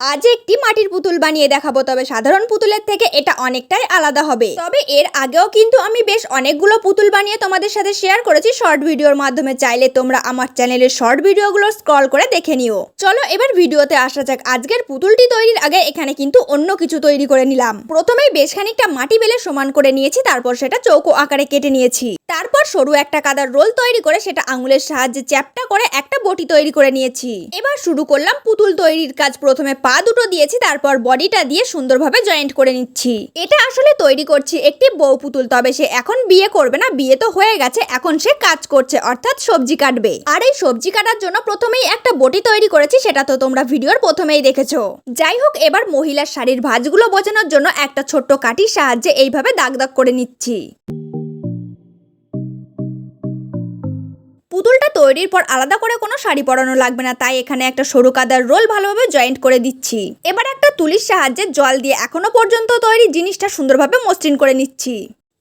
আজ একটি মাটির পুতুল বানিয়ে দেখাবো, তবে সাধারণ পুতুলের থেকে এটা অনেকটাই আলাদা হবে। তবে এর আগেও কিন্তু আমি বেশ অনেকগুলো পুতুল বানিয়ে তোমাদের সাথে শেয়ার করেছি শর্ট ভিডিওর মাধ্যমে। চাইলে তোমরা আমার চ্যানেলের শর্ট ভিডিওগুলো স্ক্রল করে দেখে নিও। চলো এবার ভিডিওতে আসা যাক। আজকের পুতুলটি তৈরির আগে এখানে কিন্তু অন্য কিছু তৈরি করে নিলাম। প্রথমেই বেশ খানিকটা মাটি বেলে সমান করে নিয়েছি, তারপর সেটা চৌকো আকারে কেটে নিয়েছি। তারপর সরু একটা কাদার রোল তৈরি করে সেটা আঙুলের সাহায্যে চ্যাপটা করে একটা বটি তৈরি করে নিয়েছি। এবার শুরু করলাম পুতুল তৈরির কাজ। প্রথমে পা দুটো দিয়েছি, তারপর বডিটা দিয়ে সুন্দরভাবে জয়েন্ট করে নিচ্ছি। এটা আসলে তৈরি করছি একটি বউ পুতুল, তবে সে এখন বিয়ে করবে না। বিয়ে তো হয়ে গেছে, এখন সে কাজ করছে, অর্থাৎ সবজি কাটবে। আর এই সবজি কাটার জন্য প্রথমেই একটা বটি তৈরি করেছি, সেটা তো তোমরা ভিডিওর প্রথমেই দেখেছ। যাই হোক, এবার মহিলার শাড়ির ভাঁজগুলো বোঝানোর জন্য একটা ছোট্ট কাঠির সাহায্যে এইভাবে দাগ দাগ করে নিচ্ছি। পুতুলটা তৈরির পর আলাদা করে কোনো শাড়ি পরানো লাগবে না, তাই এখানে একটা সরু কাদার রোল ভালোভাবে জয়েন্ট করে দিচ্ছি। এবার একটা তুলির সাহায্যে জল দিয়ে এখনও পর্যন্ত তৈরি জিনিসটা সুন্দরভাবে মসৃণ করে নিচ্ছি।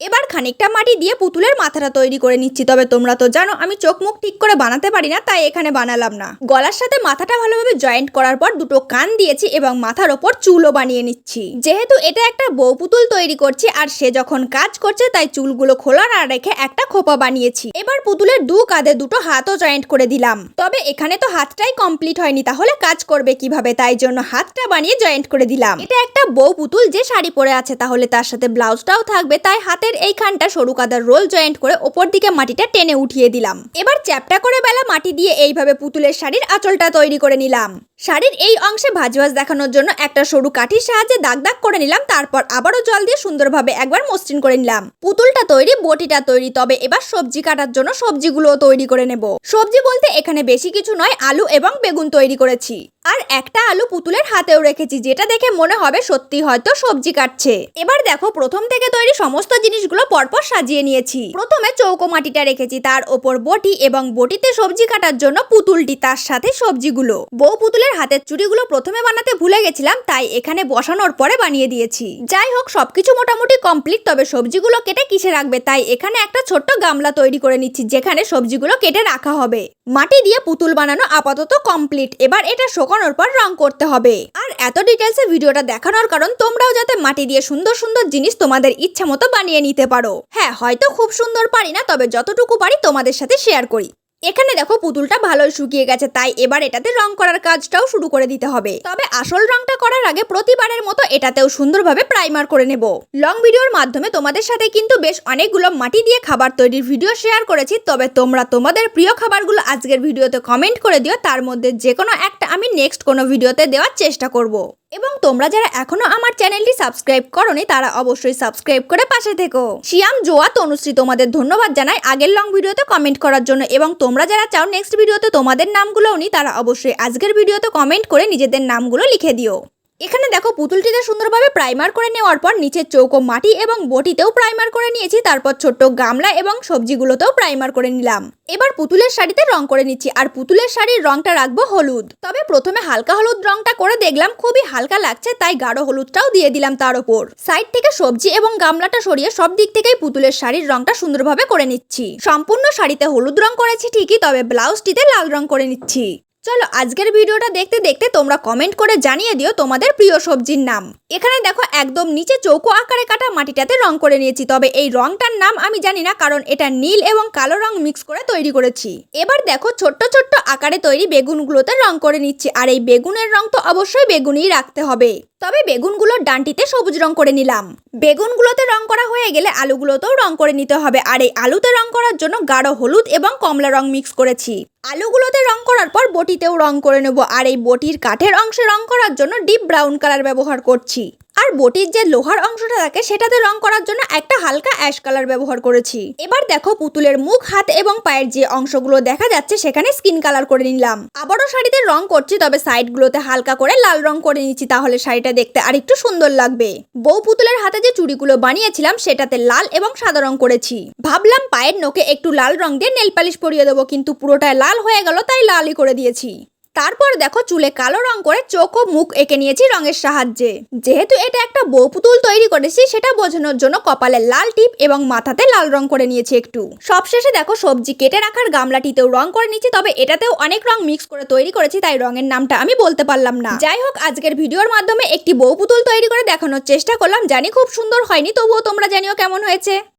এবার খানিকটা মাটি দিয়ে পুতুলের মাথাটা তৈরি করে নিচ্ছি, তবে তোমরা তো জানো আমি চোখ মুখ ঠিক করে বানাতে পারি না, তাই এখানে বানালাম না। গলার সাথে মাথাটা ভালোভাবে জয়েন্ট করার পর দুটো কান দিয়েছি এবং মাথার ওপর চুলও বানিয়ে নিচ্ছি। যেহেতু এটা একটা বউ পুতুল তৈরি করছি, আর সে যখন কাজ করছে তাই চুলগুলো খোলা না রেখে একটা খোপা বানিয়েছি। এবার পুতুলের দু কাঁধে দুটো হাতও জয়েন্ট করে দিলাম। তবে এখানে তো হাতটাই কমপ্লিট হয়নি, তাহলে কাজ করবে কীভাবে? তাই জন্য হাতটা বানিয়ে জয়েন্ট করে দিলাম। এটা একটা বউ পুতুল যে শাড়ি পরে আছে, তাহলে তার সাথে ব্লাউজটাও থাকবে, তাই হাতের এইখানটা সরু কাদার রোল জয়েন্ট করে ওপর দিকে মাটিটা টেনে উঠিয়ে দিলাম। এবার চ্যাপটা করে বেলা মাটি দিয়ে এইভাবে পুতুলের শাড়ির আঁচলটা তৈরি করে নিলাম। শাড়ির এই অংশে ভাজ ভাজ দেখানোর জন্য একটা সরু কাঠির সাহায্যে দাগ দাগ করে নিলাম, তারপর আবারও জল দিয়ে সুন্দরভাবে একবার মসৃণ করে নিলাম। পুতুলটা তৈরি, বটিটা তৈরি, তবে এবার সবজি কাটার জন্য সবজিগুলোও তৈরি করে নেব। সবজি বলতে এখানে বেশি কিছু নয়, আলু এবং বেগুন তৈরি করেছি। আর একটা আলু পুতুলের হাতেও রেখেছি, যেটা দেখে মনে হবে সত্যি হয়তো সবজি কাটছে। এবার দেখো, প্রথম থেকে তৈরি সমস্ত জিনিসগুলো পরপর সাজিয়ে নিয়েছি। প্রথমে চৌকো মাটিটা রেখেছি, তার ওপর বটি এবং বটিতে সবজি কাটার জন্য পুতুলটি, তার সাথে সবজিগুলো। বউ পুতুলের হাতের চুড়িগুলো প্রথমে বানাতে ভুলে গেছিলাম, তাই এখানে বসানোর পরে বানিয়ে দিয়েছি। যাই হোক, সবকিছু মোটামুটি কমপ্লিট, তবে সবজিগুলো কেটে কিসে রাখবে? তাই এখানে একটা ছোট্ট গামলা তৈরি করে নিচ্ছি, যেখানে সবজিগুলো কেটে রাখা হবে। মাটি দিয়ে পুতুল বানানো আপাতত কমপ্লিট, এবার এটা শোকানোর পর রং করতে হবে। আর এত ডিটেলসে ভিডিওটা দেখানোর কারণ তোমরাও যাতে মাটি দিয়ে সুন্দর সুন্দর জিনিস তোমাদের ইচ্ছা মতো বানিয়ে নিতে পারো। হ্যাঁ হয়তো খুব সুন্দর পারি না, তবে যতটুকু পারি তোমাদের সাথে শেয়ার করি। এখানে দেখো পুতুলটা ভালোই শুকিয়ে গেছে, তাই এবার এটাতে রং করার কাজটাও শুরু করে দিতে হবে। তবে আসল রংটা করার আগে প্রতিবারের মতো এটাতেও সুন্দরভাবে প্রাইমার করে নেব। লং ভিডিওর মাধ্যমে তোমাদের সাথে কিন্তু বেশ অনেকগুলো মাটি দিয়ে খাবার তৈরির ভিডিও শেয়ার করেছি, তবে তোমরা তোমাদের প্রিয় খাবারগুলো আজকের ভিডিওতে কমেন্ট করে দিও, তার মধ্যে যে কোনো একটা আমি নেক্সট কোনো ভিডিওতে দেওয়ার চেষ্টা করব। এবং তোমরা যারা এখনও আমার চ্যানেলটি সাবস্ক্রাইব করনি, তারা অবশ্যই সাবস্ক্রাইব করে পাশে থেকো। শিয়াম, জোয়া, তনুশ্রী তোমাদের ধন্যবাদ জানাই আগের লং ভিডিওতে কমেন্ট করার জন্য এবং তোমরা যারা চাও নেক্সট ভিডিওতে তোমাদের নামগুলোও নি, তারা অবশ্যই আজকের ভিডিওতে কমেন্ট করে নিজেদের নামগুলো লিখে দিও। এখানে দেখো পুতুলটিতে সুন্দরভাবে প্রাইমার করে নেওয়ার পর নিচের চৌকো মাটি এবং বটিতেও প্রাইমার করে নিয়েছি, তারপর ছোট্ট গামলা এবং সবজিগুলোতেও প্রাইমার করে নিলাম। এবার পুতুলের শাড়িতে রং করে নিচ্ছি, আর পুতুলের শাড়ির রংটা রাখব হলুদ। তবে প্রথমে হালকা হলুদ রংটা করে দেখলাম খুবই হালকা লাগছে, তাই গাঢ় হলুদটাও দিয়ে দিলাম তার ওপর সাইড থেকে সবজি এবং গামলাটা সরিয়ে সব দিক থেকেই পুতুলের শাড়ির রংটা সুন্দরভাবে করে নিচ্ছি। সম্পূর্ণ শাড়িতে হলুদ রং করেছি ঠিকই, তবে ব্লাউজটিতে লাল রং করে নিচ্ছি। চলো আজকের ভিডিওটা দেখতে দেখতে তোমরা কমেন্ট করে জানিয়ে দিও তোমাদের প্রিয় সবজির নাম। এখানে দেখো একদম নিচে চৌকো আকারে কাটা মাটিটাতে রং করে নিয়েছি, তবে এই রংটার নাম আমি জানি না কারণ এটা নীল এবং কালো রং মিক্স করে তৈরি করেছি। এবার দেখো ছোট্ট ছোট্ট আকারে তৈরি বেগুনগুলোতে রং করে নিচ্ছি, আর এই বেগুনের রং তো অবশ্যই বেগুনই রাখতে হবে। তবে বেগুনগুলোর ডানটিতে সবুজ রং করে নিলাম। বেগুনগুলোতে রং করা হয়ে গেলে আলুগুলোতেও রং করে নিতে হবে, আর এই আলুতে রং করার জন্য গাঢ় হলুদ এবং কমলা রং মিক্স করেছি। আলুগুলোতে রং করার পর বটিতেও রং করে নেব, আর এই বটির কাঠের অংশে রং করার জন্য ডিপ ব্রাউন কালার ব্যবহার করছি। আর বটির যে লোহার অংশটা থাকে, সেটাতে রং করার জন্য একটা হালকা অ্যাশ কালার ব্যবহার করেছি। এবার দেখো পুতুলের মুখ, হাত এবং পায়ের যে অংশগুলো দেখা যাচ্ছে, সেখানে স্কিন কালার করে নিলাম। আবারও শাড়িতে রং করছি, তবে সাইডগুলোতে হালকা করে লাল রং করে নিচ্ছি তাহলে শাড়িটা দেখতে আর একটু সুন্দর লাগবে। বউ পুতুলের হাতে যে চুড়িগুলো বানিয়েছিলাম, সেটাতে লাল এবং সাদা রং করেছি। ভাবলাম পায়ের নোকে একটু লাল রং দিয়ে নেল পালিশ পরিয়ে দেবো, কিন্তু পুরোটায় লাল হয়ে গেল, তাই লালই করে দিয়েছি। তারপর দেখো চুলে কালো রং করে চোখ ও মুখ এঁকে নিয়েছি রঙের সাহায্যে। যেহেতু এটা একটা বউ পুতুল তৈরি করেছি, সেটা বোঝানোর জন্য কপালে লাল টিপ এবং মাথাতে লাল রং করে নিয়েছি একটু। সবশেষে দেখো সবজি কেটে রাখার গামলাটিতেও রং করে নিয়েছি, তবে এটাতেও অনেক রং মিক্স করে তৈরি করেছি, তাই রঙের নামটা আমি বলতে পারলাম না। যাই হোক, আজকের ভিডিওর মাধ্যমে একটি বউ পুতুল তৈরি করে দেখানোর চেষ্টা করলাম, জানি খুব সুন্দর হয়নি, তবুও তোমরা জানিও কেমন হয়েছে।